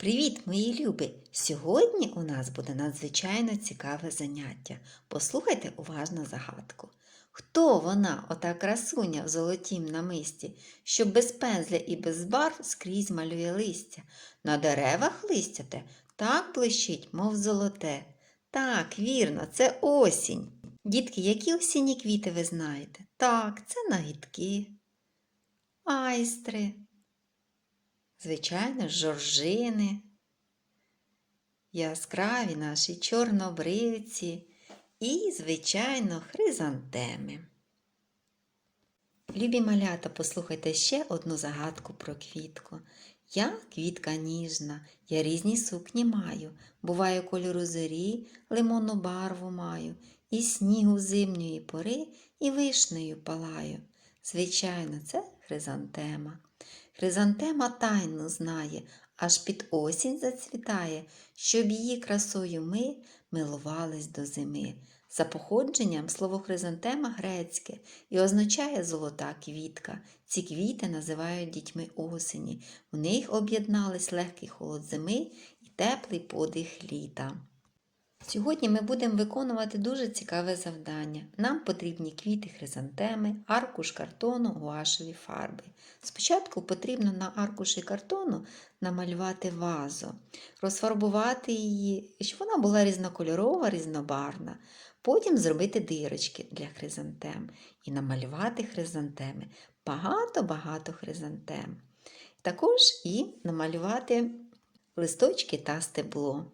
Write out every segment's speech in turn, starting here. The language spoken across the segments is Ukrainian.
Привіт, мої любі! Сьогодні у нас буде надзвичайно цікаве заняття. Послухайте уважно загадку. Хто вона, ота красуня в золотім намисті, що без пензля і без барв скрізь малює листя? На деревах листяте так блищить, мов золоте. Так, вірно, це осінь. Дітки, які осінні квіти ви знаєте? Так, це нагідки, айстри, звичайно, жоржини, яскраві наші чорнобривці і, звичайно, хризантеми. Любі малята, послухайте ще одну загадку про квітку. Я квітка ніжна, я різні сукні маю. Буває кольору зорі, лимонну барву маю, і снігу зимньої пори, і вишнею палаю. Звичайно, це хризантема. Хризантема тайну знає, аж під осінь зацвітає, щоб її красою ми милувались до зими. За походженням слово хризантема грецьке і означає золота квітка. Ці квіти називають дітьми осені. В них об'єднались легкий холод зими і теплий подих літа. Сьогодні ми будемо виконувати дуже цікаве завдання. Нам потрібні квіти хризантеми, аркуш картону, гуашеві фарби. Спочатку потрібно на аркуші картону намалювати вазу, розфарбувати її, щоб вона була різнокольорова, різнобарвна. Потім зробити дирочки для хризантем і намалювати хризантеми. Багато-багато хризантем. Також і намалювати листочки та стебло.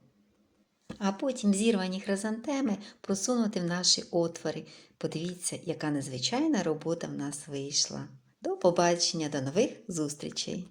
А потім зірвані хризантеми просунути в наші отвори. Подивіться, яка незвичайна робота в нас вийшла. До побачення, до нових зустрічей!